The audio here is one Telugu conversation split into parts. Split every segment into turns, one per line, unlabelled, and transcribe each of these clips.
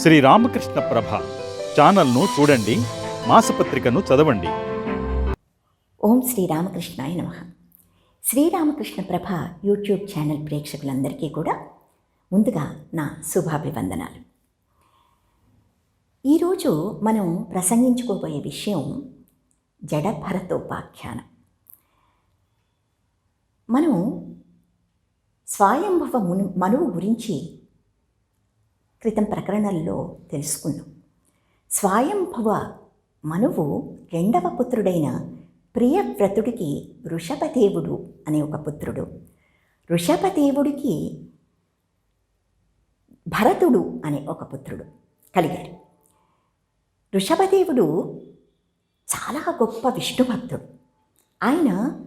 శ్రీ రామకృష్ణ ప్రభ ఛానల్ను చూడండి మాసపత్రికను చదవండి.
ఓం శ్రీరామకృష్ణాయ నమ. శ్రీరామకృష్ణ ప్రభ యూట్యూబ్ ఛానల్ ప్రేక్షకులందరికీ కూడా ముందుగా నా శుభాభివందనాలు. ఈరోజు మనం ప్రసంగించుకోబోయే విషయం జడభరతోపాఖ్యానం. మనం స్వయంభవ మును మనువు గురించి క్రితం ప్రకరణల్లో తెలుసుకున్నాం స్వయంభవ మనువు రెండవ పుత్రుడైన ప్రియవ్రతుడికి వృషభదేవుడు అనే ఒక పుత్రుడు. వృషభదేవుడికి భరతుడు అనే ఒక పుత్రుడు కలిగారు. వృషభదేవుడు చాలా గొప్ప విష్ణు భక్తుడు. ఆయన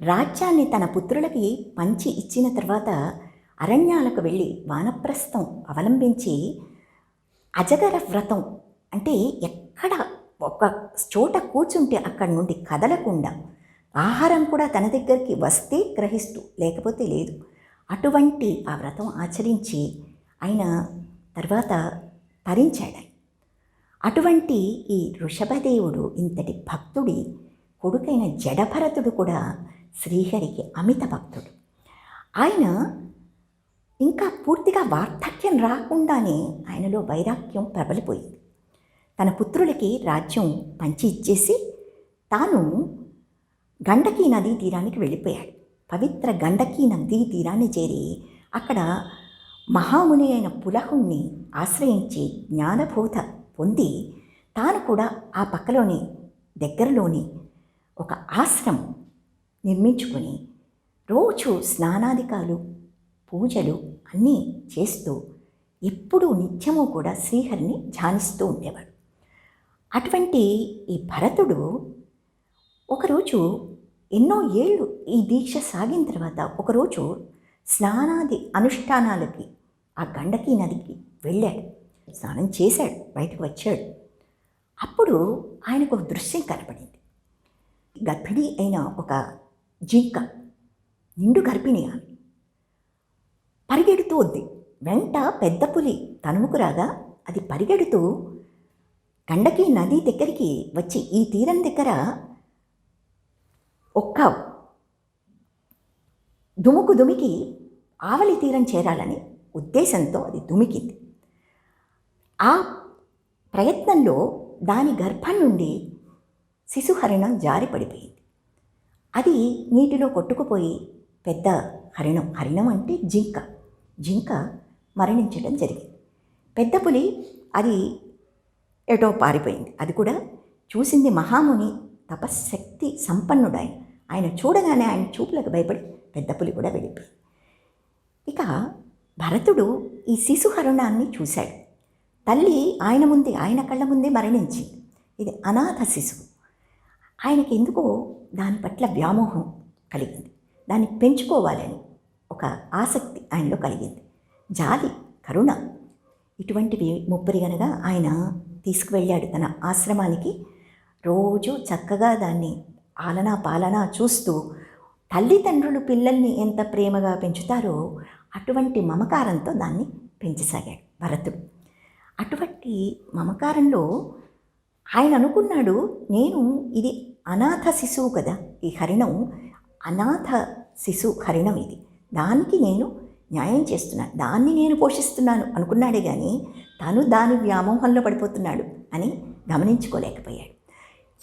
రాజ్యాన్ని తన పుత్రులకి పంచి ఇచ్చిన తర్వాత అరణ్యాలకు వెళ్ళి వానప్రస్థం అవలంబించి అజగర వ్రతం అంటే ఎక్కడ ఒక చోట కూర్చుంటే అక్కడి నుండి కదలకుండా ఆహారం కూడా తన దగ్గరికి వస్తే గ్రహిస్తూ లేకపోతే లేదు. అటువంటి ఆ వ్రతం ఆచరించి ఆయన తర్వాత తరించాడు అటువంటి ఈ ఋషభదేవుడు ఇంతటి భక్తుడి కొడుకైన జడభరతుడు కూడా శ్రీహరికి అమిత భక్తుడు. ఆయన ఇంకా పూర్తిగా వార్ధక్యం రాకుండానే ఆయనలో వైరాగ్యం ప్రబలిపోయింది. తన పుత్రులకి రాజ్యం పంచి ఇచ్చేసి తాను గండకీ నదీ తీరానికి వెళ్ళిపోయాడు. పవిత్ర గండకీ నదీ తీరాన్ని చేరి అక్కడ మహాముని అయిన పులహుణ్ణి ఆశ్రయించి జ్ఞానబోధ పొంది తాను కూడా ఆ పక్కలోని దగ్గరలోని ఒక ఆశ్రమం నిర్మించుకొని రోజు స్నానాధికాలు పూజలు అన్నీ చేస్తూ ఎప్పుడూ నిత్యము కూడా శ్రీహరిని ధ్యానిస్తూ ఉండేవాడు. అటువంటి ఈ భరతుడు ఒకరోజు ఎన్నో ఏళ్ళు ఈ దీక్ష సాగిన తర్వాత ఒకరోజు స్నానాది అనుష్ఠానాలకి ఆ గండకీ నదికి వెళ్ళాడు. స్నానం చేశాడు బయటకు వచ్చాడు. అప్పుడు ఆయనకు ఒక దృశ్యం కనపడింది. గర్భిణి అయిన ఒక జింక నిండు గర్భిణి ఆమె. పరిగెడుతూ ఉంది వెంట పెద్ద పులి తనుముకు రాగా అది పరిగెడుతూ గండకి నది దగ్గరికి వచ్చి ఈ తీరం దగ్గర ఒక్క దుముకు దుమికి ఆవలి తీరం చేరాలని ఉద్దేశంతో అది దుమికింది. ఆ ప్రయత్నంలో దాని గర్భం నుండి శిశుహరణం జారి పడిపోయింది అది నీటిలో కొట్టుకుపోయి పెద్ద హరిణం హరిణం అంటే జింక. జింక మరణించడం జరిగింది. పెద్ద పులి అది ఎటో పారిపోయింది. అది కూడా చూసింది మహాముని తపశ్శక్తి సంపన్నుడాయన. ఆయన చూడగానే ఆయన చూపులకు భయపడి పెద్ద పులి కూడా వెళ్ళిపోయింది. ఇక భరతుడు ఈ శిశుహరణాన్ని చూశాడు. తల్లి ఆయన ముందే ఆయన కళ్ళ ముందే మరణించింది. ఇది అనాథ శిశువు. ఆయనకి ఎందుకో దాని పట్ల వ్యామోహం కలిగింది. దాన్ని పెంచుకోవాలని ఒక ఆసక్తి ఆయనలో కలిగింది. జాలి కరుణ ఇటువంటివి ముప్పరిగనగా ఆయన తీసుకువెళ్ళాడు తన ఆశ్రమానికి. రోజు చక్కగా దాన్ని ఆలనా పాలనా చూస్తూ తల్లిదండ్రులు పిల్లల్ని ఎంత ప్రేమగా పెంచుతారో అటువంటి మమకారంతో దాన్ని పెంచసాగాడు భరతుడు. అటువంటి మమకారంలో ఆయన అనుకున్నాడు నేను ఇది అనాథ శిశువు కదా ఈ హరిణం అనాథ శిశు హరిణం ఇది. దానికి నేను న్యాయం చేస్తున్నాను దాన్ని నేను పోషిస్తున్నాను అనుకున్నాడే కానీ తను దాని వ్యామోహంలో పడిపోతున్నాడు అని గమనించుకోలేకపోయాడు.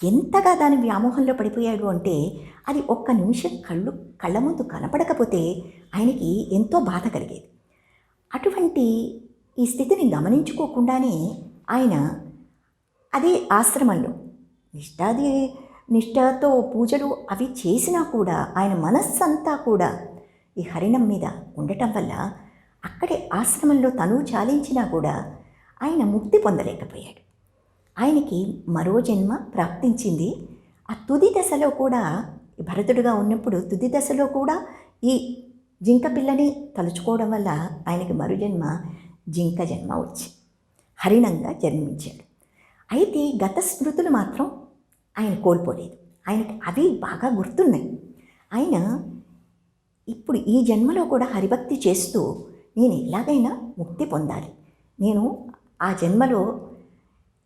ఎంతగా దాని వ్యామోహంలో పడిపోయాడు అంటే అది ఒక్క నిమిషం కళ్ళు కళ్ళ ముందు కనపడకపోతే ఆయనకి ఎంతో బాధ కలిగేది. అటువంటి ఈ స్థితిని గమనించుకోకుండానే ఆయన అదే ఆశ్రమంలో నిష్ఠాది నిష్ఠతో పూజలు అవి చేసినా కూడా ఆయన మనస్సంతా కూడా ఈ హరిణం మీద ఉండటం వల్ల అక్కడే ఆశ్రమంలో తను చాలించినా కూడా ఆయన ముక్తి పొందలేకపోయాడు. ఆయనకి మరో జన్మ ప్రాప్తించింది. ఆ తుది దశలో కూడా భరతుడుగా ఉన్నప్పుడు తుది దశలో కూడా ఈ జింక పిల్లని తలుచుకోవడం వల్ల ఆయనకి మరో జన్మ జింక జన్మ వచ్చి హరిణంగా జన్మించాడు. అయితే గత స్మృతులు మాత్రం ఆయన కోల్పోలేదు. ఆయనకి అవి బాగా గుర్తున్నాయి. ఆయన ఇప్పుడు ఈ జన్మలో కూడా హరిభక్తి చేస్తూ నేను ఎలాగైనా ముక్తి పొందాలి. నేను ఆ జన్మలో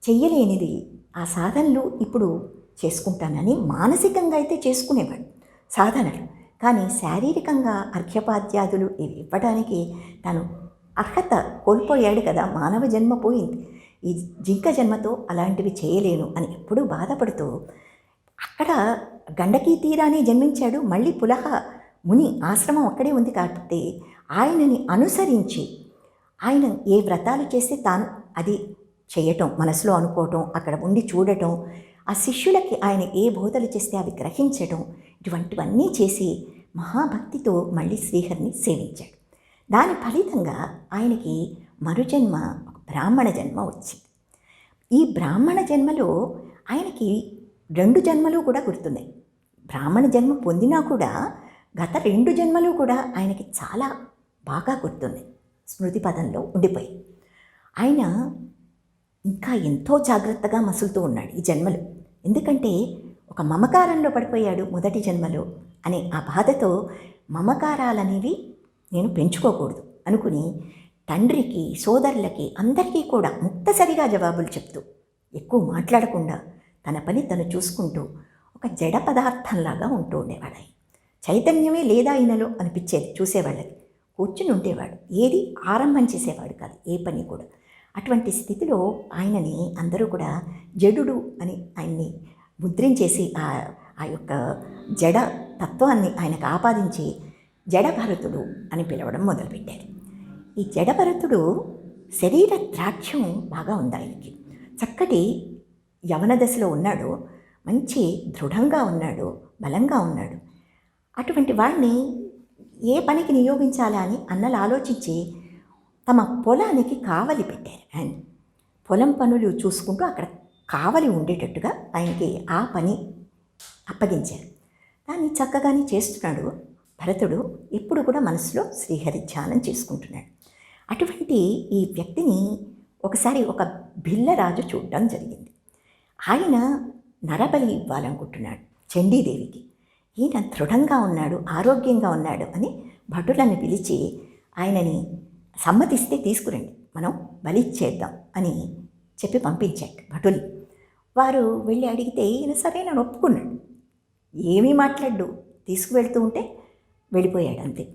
చెయ్యలేనిది ఆ సాధనలు ఇప్పుడు చేసుకుంటానని మానసికంగా అయితే చేసుకునేవాడు సాధనలు. కానీ శారీరకంగా అర్ఘ్యపాద్యాదులు ఇవి ఇవ్వడానికి తను అర్హత కోల్పోయాడు కదా మానవ జన్మ పోయింది. ఈ జింక జన్మతో అలాంటివి చేయలేను అని ఎప్పుడూ బాధపడుతూ అక్కడ గండకీ తీరానే జన్మించాడు. మళ్ళీ పులహ ముని ఆశ్రమం అక్కడే ఉంది కాబట్టి ఆయనని అనుసరించి ఆయన ఏ వ్రతాలు చేస్తే తాను అది చేయటం మనసులో అనుకోవటం అక్కడ ఉండి చూడటం ఆ శిష్యులకి ఆయన ఏ బోధలు చేస్తే అవి గ్రహించటం ఇటువంటివన్నీ చేసి మహాభక్తితో మళ్ళీ శ్రీహరిని సేవించాడు. దాని ఫలితంగా ఆయనకి మరుజన్మ బ్రాహ్మణ జన్మ వచ్చింది. ఈ బ్రాహ్మణ జన్మలో ఆయనకి రెండు జన్మలు కూడా గుర్తున్నాయి. బ్రాహ్మణ జన్మ పొందినా కూడా గత రెండు జన్మలు కూడా ఆయనకి చాలా బాగా గుర్తుంది. స్మృతి పదంలో ఉండిపోయి. ఆయన ఇంకా ఎంతో జాగ్రత్తగా మసులుతూ ఉన్నాడు ఈ జన్మలు. ఎందుకంటే ఒక మమకారంలో పడిపోయాడు మొదటి జన్మలో అనే ఆ బాధతో మమకారాలనేవి నేను పెంచుకోకూడదు అనుకుని తండ్రికి సోదరులకి అందరికీ కూడా ముక్తసరిగా జవాబులు చెప్తూ ఎక్కువ మాట్లాడకుండా తన పని తను చూసుకుంటూ ఒక జడ పదార్థంలాగా ఉంటూ ఉండేవాడు చైతన్యమే లేదా ఆయనలో అనిపించేది. చూసేవాళ్ళకి కూర్చుని ఉండేవాడు. ఏది ఆరంభం చేసేవాడు కాదు. ఏ పని కూడా. అటువంటి స్థితిలో ఆయనని అందరూ కూడా జడుడు అని ఆయన్ని ముద్రించేసి ఆ ఆ యొక్క జడ తత్వాన్ని ఆయనకు ఆపాదించి జడభరతుడు అని పిలవడం మొదలుపెట్టారు. ఈ జడభరతుడు శరీర ద్రాక్షం బాగా ఉంది ఆయనకి. చక్కటి యవన దశలో ఉన్నాడు. మంచి దృఢంగా ఉన్నాడు. బలంగా ఉన్నాడు. అటువంటి వాడిని ఏ పనికి నియోగించాలా అని అన్నలు ఆలోచించి తమ పొలానికి కావలి పెట్టారు. ఆయన పొలం పనులు చూసుకుంటూ అక్కడ కావలి ఉండేటట్టుగా ఆయనకి ఆ పని అప్పగించారు. దాన్ని చక్కగానే చేస్తున్నాడు భరతుడు. ఇప్పుడు కూడా మనసులో శ్రీహరి ధ్యానం చేసుకుంటున్నాడు. అటువంటి ఈ వ్యక్తిని ఒకసారి ఒక భిల్లరాజు చూడడం జరిగింది. ఆయన నరబలి ఇవ్వాలనుకుంటున్నాడు. చండీదేవికి. ఈయన దృఢంగా ఉన్నాడు ఆరోగ్యంగా ఉన్నాడు అని భటులను పిలిచి ఆయనని సమ్మతిస్తే తీసుకురండి మనం బలిచ్చేద్దాం అని చెప్పి పంపించాడు భటులు. వారు వెళ్ళి అడిగితే ఈయన సరే ఒప్పుకున్నాడు. ఏమీ మాట్లాడు తీసుకువెళ్తూ ఉంటే వెళ్ళిపోయాడు అంతే.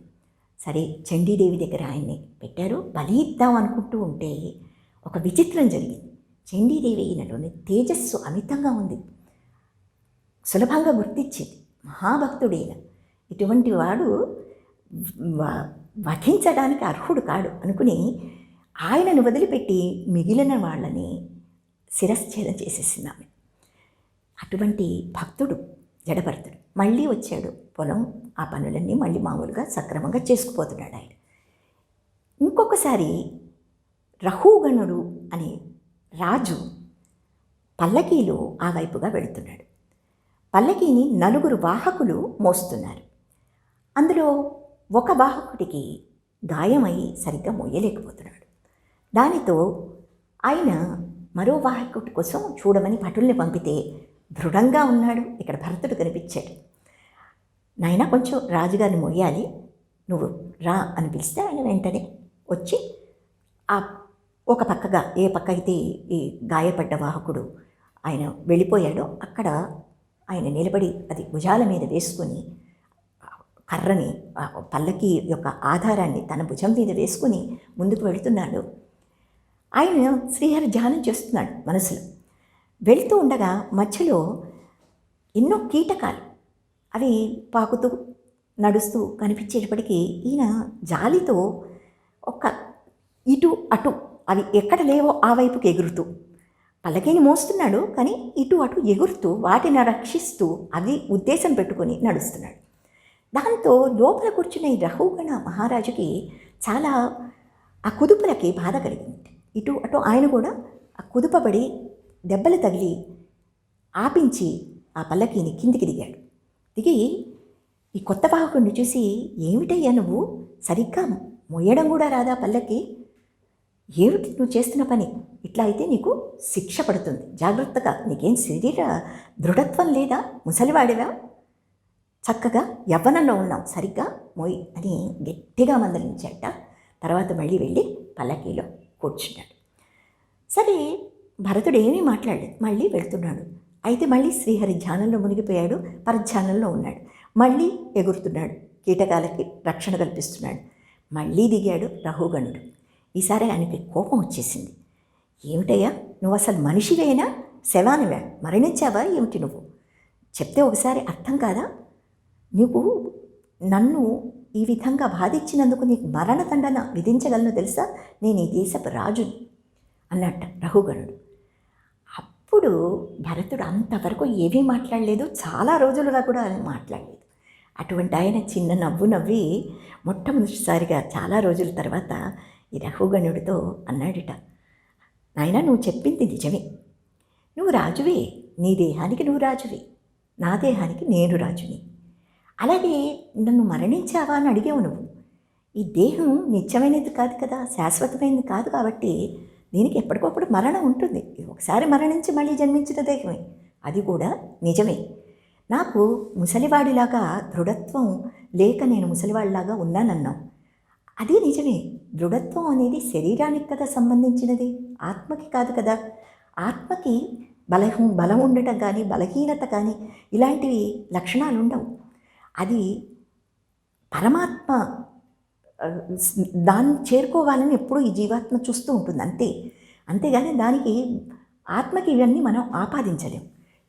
సరే చండీదేవి దగ్గర ఆయన్ని పెట్టారు బలి ఇద్దాం అనుకుంటూ ఉంటే ఒక విచిత్రం జరిగింది. చండీదేవి ఈయనలోని తేజస్సు అమితంగా ఉంది సులభంగా గుర్తించింది. మహాభక్తుడైన. ఇటువంటి వాడు వధించడానికి అర్హుడు కాడు అనుకుని ఆయనను వదిలిపెట్టి మిగిలిన వాళ్ళని శిరశ్ఛేదం చేసేసింది అటువంటి భక్తుడు జడభరతుడు మళ్ళీ వచ్చాడు. పొలం ఆ పనులన్నీ మళ్ళీ మామూలుగా సక్రమంగా చేసుకుపోతున్నాడు ఆయన. ఇంకొకసారి రహుగణుడు అనే రాజు పల్లకీలో ఆ వైపుగా వెళుతున్నాడు. పల్లకీని నలుగురు వాహకులు మోస్తున్నారు. అందులో ఒక వాహకుడికి గాయమై సరిగ్గా మోయలేకపోతున్నాడు. దానితో ఆయన మరో వాహకుడి కోసం చూడమని భటుల్ని పంపితే దృఢంగా ఉన్నాడు. ఇక్కడ భరతుడు కనిపించాడు. నాయన కొంచెం రాజుగారిని మొయ్యాలి నువ్వు రా అని పిలిస్తే ఆయన వెంటనే వచ్చి ఆ ఒక పక్కగా ఏ పక్క అయితే ఈ గాయపడ్డ వాహకుడు ఆయన వెళ్ళిపోయాడో అక్కడ ఆయన నిలబడి అది భుజాల మీద వేసుకొని కర్రని పల్లకి యొక్క ఆధారాన్ని తన భుజం మీద వేసుకుని ముందుకు వెళుతున్నాడు. ఆయన శ్రీహరి ధ్యానం చేస్తున్నాడు మనసులో. వెళ్తూ ఉండగా మధ్యలో ఎన్నో కీటకాలు అవి పాకుతూ నడుస్తూ కనిపించేటప్పటికీ ఈయన జాలితో ఒక ఇటు అటు అవి ఎక్కడ లేవో ఆ వైపుకి ఎగురుతూ పల్లకీని మోస్తున్నాడు కానీ ఇటు అటు ఎగురుతూ వాటిని రక్షిస్తూ అది ఉద్దేశం పెట్టుకొని నడుస్తున్నాడు. దాంతో లోపల కూర్చున్న ఈ రహుగణ మహారాజుకి చాలా ఆ కుదుపులకి బాధ కలిగింది. ఇటు అటు ఆయన కూడా ఆ కుదుపబడి దెబ్బలు తగిలి ఆపించి ఆ పల్లకీని కిందికి దిగాడు. దిగి ఈ కొత్త పాహకుడిని చూసి ఏమిటయ్యా నువ్వు? సరిగ్గా మొయ్యడం కూడా రాదా పల్లకి? ఏమిటి నువ్వు చేస్తున్న పని? ఇట్లా అయితే నీకు శిక్ష పడుతుంది. జాగ్రత్తగా. నీకేం శరీర దృఢత్వం లేదా? ముసలివాడివా? చక్కగా యవ్వనంలో ఉన్నాం సరిగ్గా మోయి అని గట్టిగా మందలించాట తర్వాత మళ్ళీ వెళ్ళి పల్లకీలో కూర్చున్నాడు సరే భరతుడు ఏమీ మాట్లాడలేదు. మళ్ళీ వెళ్తున్నాడు. అయితే మళ్ళీ శ్రీహరి ధ్యానంలో మునిగిపోయాడు. పరధ్యానంలో ఉన్నాడు. మళ్ళీ ఎగురుతున్నాడు. కీటకాలకి రక్షణ కల్పిస్తున్నాడు. మళ్ళీ దిగాడు రహుగణుడు ఈసారి ఆయనకి కోపం వచ్చేసింది. ఏమిటయ్యా? నువ్వు అసలు మనిషివేనా శవానివే మరణించావా? ఏమిటి నువ్వు? చెప్తే ఒకసారి అర్థం కాదా? నువ్వు నన్ను ఈ విధంగా బాధించినందుకు నీకు మరణదండన విధించగలను తెలుసా? నేను ఈ దేశపు రాజుని అన్నట్ట రఘుగణుడు. అప్పుడు భరతుడు అంతవరకు ఏమీ మాట్లాడలేదు. చాలా రోజులుగా కూడా మాట్లాడలేదు. అటువంటి ఆయన చిన్న నవ్వు నవ్వి మొట్టమొదటిసారిగా చాలా రోజుల తర్వాత ఈ రఘుగణుడితో అన్నాడట నాయన నువ్వు చెప్పింది నిజమే. నువ్వు రాజువే నీ దేహానికి నువ్వు రాజువే. నా దేహానికి నేను రాజుని. అలాగే నన్ను మరణించావా అని అడిగావు నువ్వు. ఈ దేహం నిత్యమైనది కాదు కదా శాశ్వతమైనది కాదు కాబట్టి దీనికి ఎప్పటికప్పుడు మరణం ఉంటుంది. ఒకసారి మరణించి మళ్ళీ జన్మించిన దేహమే. అది కూడా నిజమే. నాకు ముసలివాడిలాగా దృఢత్వం లేక నేను ముసలివాడిలాగా ఉన్నానన్నావు. అది నిజమే. దృఢత్వం అనేది శరీరానికి కదా సంబంధించినది. ఆత్మకి కాదు కదా. ఆత్మకి బలహం బలం ఉండటం కానీ బలహీనత కానీ ఇలాంటివి లక్షణాలు ఉండవు. అది పరమాత్మ దాన్ని చేరుకోవాలని ఎప్పుడూ ఈ జీవాత్మ చూస్తూ ఉంటుంది. అంతే. అంతేగాని దానికి ఆత్మకి ఇవన్నీ మనం ఆపాదించలేం.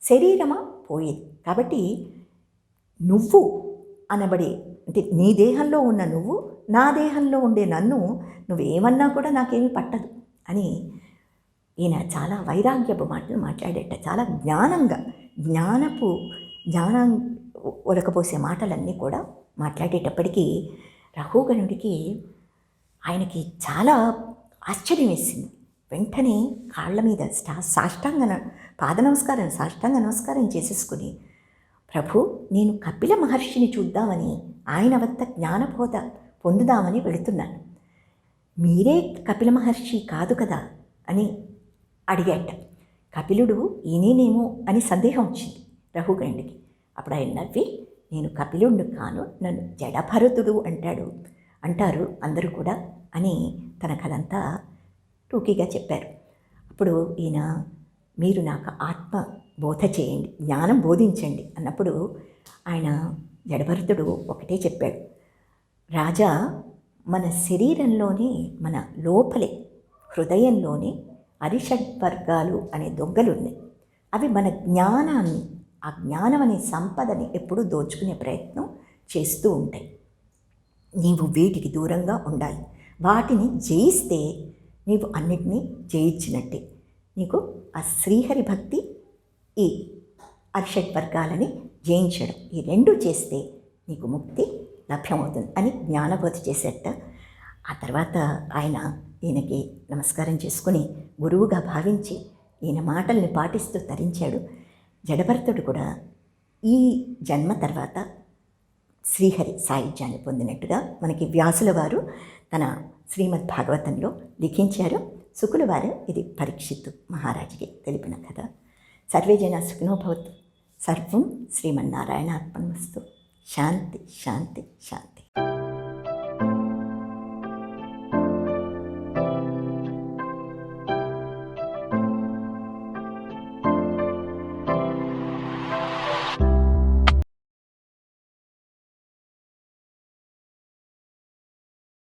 శరీరమా? పోయేది. కాబట్టి నువ్వు అనబడే అంటే నీ దేహంలో ఉన్న నువ్వు నా దేహంలో ఉండే నన్ను నువ్వేమన్నా కూడా నాకేమీ పట్టదు అని ఈయన చాలా వైరాగ్యపు మాటలు మాట్లాడేట. చాలా జ్ఞానంగా జ్ఞానపు జ్ఞానం ఒలకపోసే మాటలన్నీ కూడా మాట్లాడేటప్పటికీ రఘుగణుడికి ఆయనకి చాలా ఆశ్చర్యం వేసింది. వెంటనే కాళ్ళ మీద స్టా సాష్టాంగ న- పాద నమస్కారం సాష్టాంగ నమస్కారం చేసేసుకుని ప్రభు నేను కపిల మహర్షిని చూద్దామని ఆయన వద్ద జ్ఞానబోధ పొందుదామని వెళుతున్నాను మీరే కపిల మహర్షి కాదు కదా అని అడిగాట. కపిలుడు ఈయనేనేమో అని సందేహం వచ్చింది రఘుగండికి అప్పుడు ఆయన నవ్వి నేను కపిలుడు కాను నన్ను జడభరతుడు అంటాడు అంటారు అందరూ కూడా అని తన కథంతా టూకీగా చెప్పారు. అప్పుడు ఈయన మీరు నాకు ఆత్మ బోధ చేయండి జ్ఞానం బోధించండి అన్నప్పుడు ఆయన జడభరతుడు ఒకటే చెప్పాడు. రాజా మన శరీరంలోని మన లోపలే హృదయంలోని అరిషడ్ వర్గాలు అనే దొంగలు ఉన్నాయి అవి మన జ్ఞానాన్ని ఆ జ్ఞానం అనే సంపదని ఎప్పుడూ దోచుకునే ప్రయత్నం చేస్తూ ఉంటాయి. నీవు వీటికి దూరంగా ఉండాలి. వాటిని జయిస్తే నీవు అన్నిటినీ జయించినట్టే. నీకు ఆ శ్రీహరి భక్తి ఈ అర్షడ్ వర్గాలని జయించడం. ఈ రెండు చేస్తే నీకు ముక్తి లభ్యమవుతుంది అని జ్ఞానబోధ చేసేట. ఆ తర్వాత ఆయన ఈయనకి నమస్కారం చేసుకుని గురువుగా భావించి ఈయన మాటల్ని పాటిస్తూ తరించాడు. జడభరతుడు కూడా ఈ జన్మ తర్వాత శ్రీహరి సాహిత్యాన్ని పొందినట్టుగా మనకి వ్యాసుల వారు తన శ్రీమద్ భాగవతంలో లిఖించారు. శుకుల వారు ఇది పరీక్షిత్తు మహారాజుకి తెలిపిన కథ. సర్వే జన సుఖినో సర్వం శ్రీమన్నారాయణ అర్పణమస్తు ಶಾಂತಿ ಶಾಂತಿ ಶಾಂತಿ